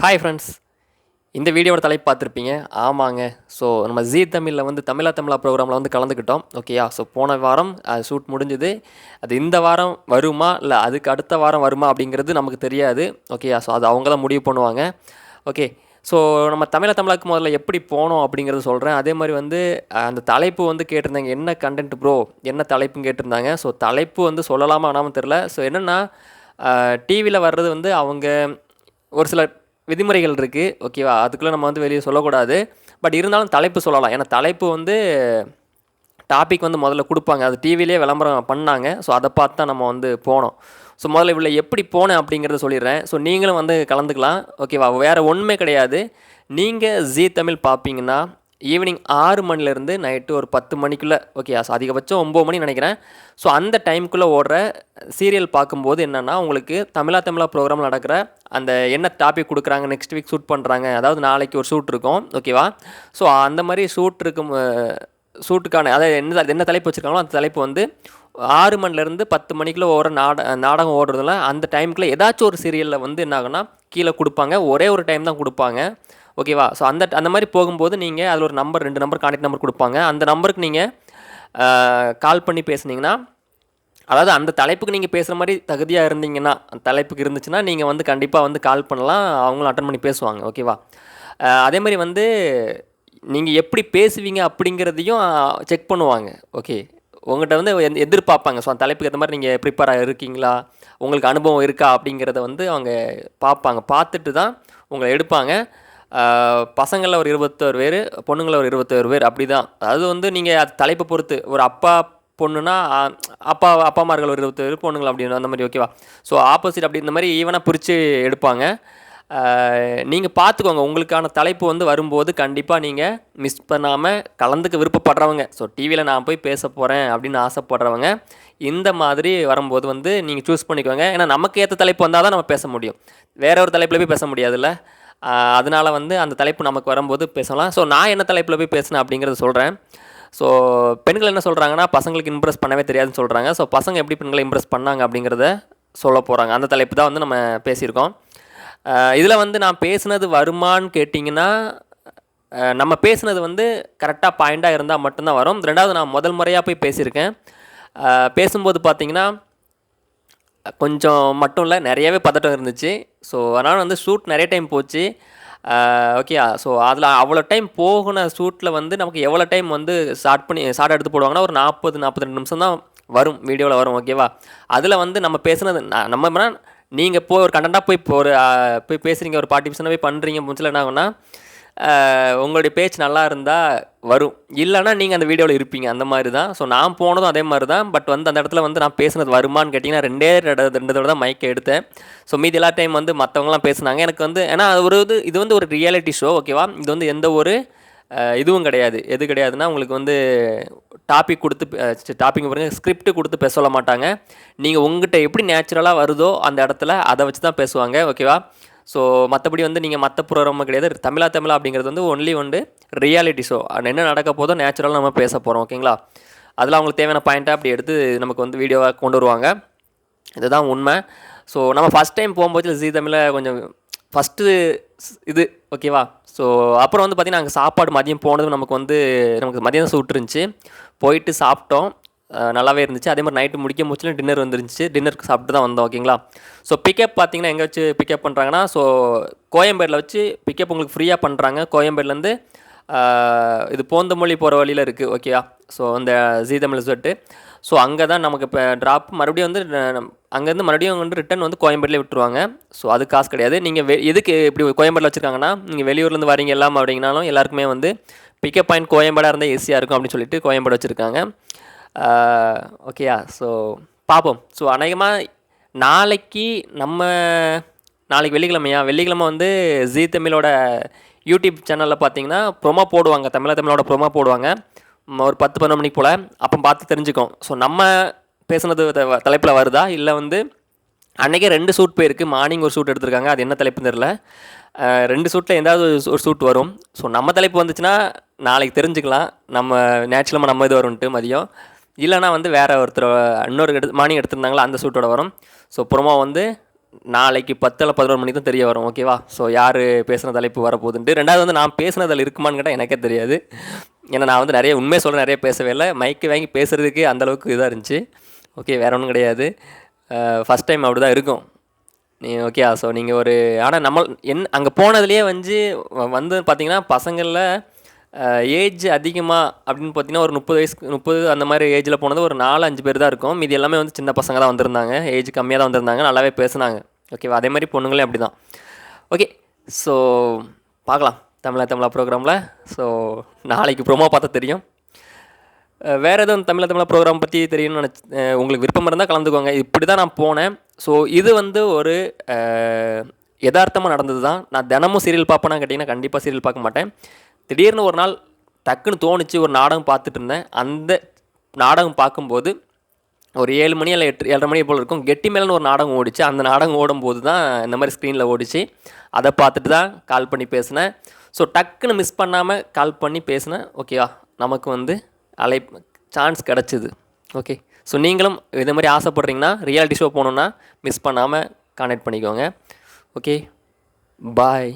Hi friends இந்த வீடியோட தலைப்பு பார்த்துருப்பீங்க. ஆமாங்க. ஸோ நம்ம ஜீ தமிழில் வந்து தமிழா தமிழா ப்ரோக்ராமில் வந்து கலந்துக்கிட்டோம். ஓகேயா ஸோ போன வாரம் அது ஷூட் முடிஞ்சுது. அது இந்த வாரம் வருமா? இல்லை அதுக்கு அடுத்த வாரம் வருமா? அப்படிங்கிறது நமக்கு தெரியாது. ஓகேயா ஸோ அது அவங்க தான் முடிவு பண்ணுவாங்க. ஓகே ஸோ நம்ம தமிழா தமிழாக்கு முதல்ல எப்படி போனோம் அப்படிங்கிறத சொல்கிறேன் அதே மாதிரி வந்து அந்த தலைப்பு வந்து கேட்டிருந்தாங்க. என்ன கண்டென்ட் ப்ரோ என்ன தலைப்புன்னு கேட்டிருந்தாங்க. ஸோ தலைப்பு வந்து சொல்லலாமா? வேணாமல் தெரில ஸோ என்னென்னா டிவியில் வர்றது வந்து அவங்க ஒரு சில விதிமுறைகள் இருக்குது ஓகேவா அதுக்குள்ளே நம்ம வந்து வெளியே சொல்லக்கூடாது. பட் இருந்தாலும் தலைப்பு சொல்லலாம். ஏன்னா தலைப்பு வந்து டாபிக் வந்து முதல்ல கொடுப்பாங்க. அது டிவிலே விளம்பரம் பண்ணாங்க. ஸோ அதை பார்த்து தான் நம்ம வந்து போனோம். ஸோ முதல்ல இவ்வளோ எப்படி போனேன் அப்படிங்கிறத சொல்லிடுறேன். ஸோ நீங்களும் வந்து கலந்துக்கலாம் ஓகேவா வேறு ஒன்றுமே கிடையாது. நீங்கள் ஜீ தமிழ் பார்ப்பீங்கன்னா ஈவினிங் ஆறு மணிலேருந்து நைட்டு ஒரு பத்து மணிக்குள்ளே ஓகே ஸோ அதிகபட்சம் ஒம்பது மணி நினைக்கிறேன். ஸோ அந்த டைமுக்குள்ளே ஓடுற சீரியல் பார்க்கும்போது என்னென்னா உங்களுக்கு தமிழா தமிழா ப்ரோக்ராம் நடக்கிற அந்த என்ன டாபிக் கொடுக்குறாங்க நெக்ஸ்ட் வீக் ஷூட் பண்ணுறாங்க அதாவது நாளைக்கு ஒரு ஷூட் இருக்கும் ஓகேவா ஸோ அந்த மாதிரி ஷூட் இருக்கும் ஷூட்டுக்கான அதாவது என்ன என்ன தலைப்பு வச்சுருக்காங்களோ அந்த தலைப்பு வந்து ஆறு மணிலேருந்து பத்து மணிக்குள்ளே ஓடுற நாட நாடகம் ஓடுறதுல அந்த டைமுக்குள்ளே ஏதாச்சும் ஒரு சீரியலில் வந்து என்ன ஆகுனா கீழே கொடுப்பாங்க ஒரே ஒரு டைம் தான் கொடுப்பாங்க. ஓகேவா? ஸோ அந்த அந்த மாதிரி போகும்போது நீங்கள் அதில் ஒரு நம்பர் ரெண்டு நம்பர் கான்டாக்ட் நம்பர் கொடுப்பாங்க. அந்த நம்பருக்கு நீங்கள் கால் பண்ணி பேசுனீங்கன்னா அதாவது அந்த தலைப்புக்கு நீங்கள் பேசுகிற மாதிரி தகுதியாக இருந்தீங்கன்னா அந்த தலைப்புக்கு இருந்துச்சுன்னா நீங்கள் வந்து கண்டிப்பாக வந்து கால் பண்ணலாம். அவங்களும் அட்டன் பண்ணி பேசுவாங்க. ஓகேவா? அதே மாதிரி வந்து நீங்கள் எப்படி பேசுவீங்க அப்படிங்கிறதையும் செக் பண்ணுவாங்க. ஓகே? உங்கள்கிட்ட வந்து எந் எதிர்பார்ப்பாங்க. ஸோ அந்த தலைப்புக்கு ஏற்ற மாதிரி நீங்கள் ப்ரிப்பேராக இருக்கீங்களா? உங்களுக்கு அனுபவம் இருக்கா அப்படிங்கிறத வந்து அவங்க பார்ப்பாங்க. பார்த்துட்டு தான் உங்களை எடுப்பாங்க. பசங்களில் ஒரு இருபத்தோரு பேர் பொண்ணுங்களில் ஒரு இருபத்தோரு பேர் அப்படி தான் அது வந்து நீங்கள் அது தலைப்பை பொறுத்து. ஒரு அப்பா பொண்ணுனா அப்பா அப்பா அப்பாமார்கள் ஒரு இருபத்தோரு பேர் பொண்ணுங்கள் அப்படின்னு அந்த மாதிரி ஓகேவா ஸோ ஆப்போசிட் அப்படி இந்த மாதிரி ஈவனாக பிரித்து எடுப்பாங்க. நீங்கள் பார்த்துக்கோங்க உங்களுக்கான தலைப்பு வந்து வரும்போது கண்டிப்பாக நீங்கள் மிஸ் பண்ணாமல் கலந்துக்க விருப்பப்படுறவங்க. ஸோ டிவியில் நான் போய் பேச போகிறேன் அப்படின்னு ஆசைப்படுறவங்க இந்த மாதிரி வரும்போது வந்து நீங்கள் சூஸ் பண்ணிக்கோங்க. ஏன்னா நமக்கு ஏற்ற தலைப்பு வந்தால் தான் நம்ம பேச முடியும். வேற ஒரு தலைப்பில் போய் பேச முடியாதுல்ல? அதனால வந்து அந்த தலைப்பு நமக்கு வரும்போது பேசலாம். ஸோ நான் என்ன தலைப்பில் போய் பேசினேன் அப்படிங்கிறத சொல்கிறேன் ஸோ பெண்கள் என்ன சொல்கிறாங்கன்னா பசங்களுக்கு இம்ப்ரெஸ் பண்ணவே தெரியாதுன்னு சொல்கிறாங்க ஸோ பசங்க எப்படி பெண்களை இம்ப்ரெஸ் பண்ணாங்க அப்படிங்கிறத சொல்ல போகிறாங்க அந்த தலைப்பு தான் வந்து நம்ம பேசியிருக்கோம். இதில் வந்து நான் பேசுனது வருமான்னு கேட்டிங்கன்னா நம்ம பேசுனது வந்து கரெக்டாக பாயிண்டாக இருந்தால் மட்டும்தான் வரும். ரெண்டாவது நான் முதல் முறையாக போய் பேசியிருக்கேன். பேசும்போது பார்த்திங்கன்னா கொஞ்சம் மட்டும் இல்லை நிறையவே பதட்டம் இருந்துச்சு. ஸோ அதனால் வந்து ஷூட் நிறைய டைம் போச்சு. ஓகே ஸோ அதில் அவ்வளோ டைம் போகின ஷூட்டில் வந்து நமக்கு எவ்வளோ டைம் வந்து ஸ்டார்ட் பண்ணி ஷார்ட் எடுத்து போடுவாங்கன்னா ஒரு நாற்பது நாற்பத்தி ரெண்டு நிமிஷம் தான் வரும். வீடியோவில் வரும் ஓகேவா அதில் வந்து நம்ம பேசுனது நான் நம்ம என்ன நீங்கள் போய் ஒரு கண்டென்ட்டாக போய் ஒரு போய் பேசுகிறீங்க ஒரு பார்ட்டிசிபேஷனாக போய் பண்ணுறீங்க முடிச்சல என்ன ஆகுனா உங்களுடைய பேச்சு நல்லா இருந்தால் வரும். இல்லைன்னா நீங்கள் அந்த வீடியோவில் இருப்பீங்க. அந்த மாதிரி தான் ஸோ நான் போனதும் அதே மாதிரி தான் பட் வந்து அந்த இடத்துல வந்து நான் பேசுனது வருமான்னு கேட்டிங்கன்னா ரெண்டே ரெண்டு ரெண்டு தடவை தான் மைக்கை எடுத்தேன். ஸோ மீதி எல்லா டைம் வந்து மற்றவங்களாம் பேசுனாங்க. எனக்கு வந்து ஏன்னா அது ஒரு இது இது வந்து ஒரு ரியாலிட்டி ஷோ ஓகேவா இது வந்து எந்த ஒரு இதுவும் கிடையாது. எது கிடையாதுன்னா உங்களுக்கு வந்து டாபிக் கொடுத்து டாபிக் பாருங்க ஸ்கிரிப்ட் கொடுத்து பேச சொல்ல மாட்டாங்க. நீங்கள் உங்ககிட்ட எப்படி நேச்சுரலாக வருதோ அந்த இடத்துல அதை வச்சு தான் பேசுவாங்க ஓகேவா ஸோ மற்றபடி வந்து நீங்கள் மற்ற ப்ரோக்ராம் கிடையாது. தமிழா தமிழா அப்படிங்கிறது வந்து ஒன்லி வந்து ரியாலிட்டி ஷோ என்ன நடக்க போதோ நேச்சுரலாக நம்ம பேச போகிறோம் ஓகேங்களா அதில் அவங்களுக்கு தேவையான பாயிண்ட்டாக அப்படி எடுத்து நமக்கு வந்து வீடியோவாக கொண்டு வருவாங்க. இதுதான் உண்மை. ஸோ நம்ம ஃபஸ்ட் டைம் போகும்போது ஜீ தமிழில் கொஞ்சம் ஃபஸ்ட்டு இது ஓகேவா ஸோ அப்புறம் வந்து பார்த்திங்கன்னா அங்கே சாப்பாடு மதியம் போனதும் நமக்கு வந்து நமக்கு மதியம் சூட் இருந்துச்சு போயிட்டு சாப்பிட்டோம். நல்லாவே இருந்துச்சு. அதே மாதிரி நைட்டு முடிக்க முடிச்சுல டின்னர் வந்துருந்துச்சு. டின்னருக்கு சாப்பிட்டு தான் வந்தோம் ஓகேங்களா ஸோ பிக்கப் பார்த்தீங்கன்னா எங்கே வச்சு பிக்கப் பண்ணுறாங்கன்னா ஸோ கோயம்பேடில் வச்சு பிக்கப் உங்களுக்கு ஃப்ரீயாக பண்ணுறாங்க கோயம்பேடுலேருந்து இது இது போந்தமொழி போகிற வழியில் இருக்குது ஓகேயா ஸோ இந்த ஜீ தமிழ் செட்டு ஸோ அங்கே தான் நமக்கு இப்போ ட்ராப் மறுபடியும் வந்து அங்கேருந்து மறுபடியும் வந்து ரிட்டன் வந்து கோயம்பேட்டில் விட்டுருவாங்க. ஸோ அது காசு கிடையாது. நீங்கள் வெ எதுக்கு இப்படி கோயம்பேட்டில் வச்சுருக்காங்கன்னா நீங்கள் வெளியூர்லேருந்து வரீங்க எல்லாம் அப்படிங்கனாலும் எல்லாருக்குமே வந்து பிக்கப் பாயிண்ட் கோயம்பேடாக இருந்தால் ஈஸியாக இருக்கும் அப்படின்னு சொல்லிட்டு கோயம்பேடு வச்சுருக்காங்க. ஓகேயா ஸோ பார்ப்போம் ஸோ அநேகமாக நாளைக்கு நம்ம நாளைக்கு வெள்ளிக்கிழமையா வெள்ளிக்கிழமை வந்து ஜீ தமிழோட யூடியூப் சேனலில் பார்த்தீங்கன்னா ப்ரொமோ போடுவாங்க. தமிழா தமிழோட ப்ரொமோ போடுவாங்க. ஒரு பத்து பன்னெண்டு மணிக்கு போல். அப்போ பார்த்து தெரிஞ்சுக்கோம். ஸோ நம்ம பேசுனது தலைப்பில் வருதா? இல்லை வந்து அன்றைக்கே ரெண்டு சூட் போயிருக்கு மார்னிங் ஒரு சூட் எடுத்திருக்காங்க. அது என்ன தலைப்புன்னு தெரில ரெண்டு சூட்டில் எதாவது ஒரு ஒரு சூட் வரும். ஸோ நம்ம தலைப்பு வந்துச்சுன்னா நாளைக்கு தெரிஞ்சுக்கலாம். நம்ம நேச்சுரலாக நம்ம இது வரும்ன்ட்டு மதியம். இல்லைனா வந்து வேறு ஒருத்தர் இன்னொரு எடுத்து மார்னிங் எடுத்திருந்தாங்களா அந்த சூட்டோட வரும். ஸோ ப்ரொமோ வந்து நாளைக்கு பத்தில் பதினோரு மணிக்கு தான் தெரிய வரும் ஓகேவா ஸோ யார் பேசின தலைப்பு வரப்போகுதுன்ட்டு. ரெண்டாவது வந்து நான் பேசுனதில் இருக்குமான்னு கேட்டால் எனக்கே தெரியாது. ஏன்னா நான் வந்து நிறைய உண்மையை சொல்ல நிறைய பேசவே இல்லை. மைக்கு வாங்கி பேசுகிறதுக்கு அந்தளவுக்கு இதாக இருந்துச்சு. ஓகே வேறு ஒன்றும் கிடையாது. ஃபஸ்ட் டைம் அப்படி தான் இருக்கும். நீ ஓகே ஸோ நீங்கள் ஒரு ஆனால் நம்ம என் அங்கே போனதுலேயே வந்து வந்து பார்த்தீங்கன்னா பசங்களில் ஏஜ் அதிகமாக அப்படின்னு பார்த்தீங்கன்னா ஒரு முப்பது வயசு முப்பது அந்த மாதிரி ஏஜில் போனது ஒரு நாலு அஞ்சு பேர் தான் இருக்கும். மீதி எல்லாமே வந்து சின்ன பசங்க தான் வந்திருந்தாங்க. ஏஜ் கம்மியாக தான் வந்திருந்தாங்க. நல்லாவே பேசுனாங்க. ஓகேவா அதே மாதிரி பொண்ணுங்களே அப்படி தான் ஓகே ஸோ பார்க்கலாம். தமிழா தமிழா ப்ரோக்ராமில் ஸோ நாளைக்கு ப்ரோமோ பார்த்தா தெரியும். வேறு எதுவும் தமிழ தமிழா ப்ரோக்ராம் பற்றி தெரியும்னு நினச்சி உங்களுக்கு விருப்பம் இருந்தால் கலந்துக்கோங்க. இப்படி தான் நான் போனேன். ஸோ இது வந்து ஒரு யதார்த்தமாக நடந்தது தான் நான் தினமும் சீரியல் பார்ப்பேனா கேட்டிங்கன்னா கண்டிப்பாக சீரியல் பார்க்க மாட்டேன். திடீர்னு ஒரு நாள் டக்குன்னு தோணுச்சு ஒரு நாடகம் பார்த்துட்டு இருந்தேன். அந்த நாடகம் பார்க்கும்போது ஒரு ஏழு மணி இல்லை எட்டு ஏழரை மணி போல் இருக்கும். கெட்டி மேலன்னு ஒரு நாடகம் ஓடிச்சு. அந்த நாடகம் ஓடும்போது தான் இந்த மாதிரி ஸ்க்ரீனில் ஓடிச்சு. அதை பார்த்துட்டு தான் கால் பண்ணி பேசினேன். ஸோ டக்குன்னு மிஸ் பண்ணாமல் கால் பண்ணி பேசினேன். ஓகேவா நமக்கு வந்து அலை சான்ஸ் கிடச்சிது. ஓகே ஸோ நீங்களும் இதே மாதிரி ஆசைப்பட்றீங்கன்னா ரியாலிட்டி ஷோ போகணுன்னா மிஸ் பண்ணாமல் கான்டாக்ட் பண்ணிக்கோங்க. Okay bye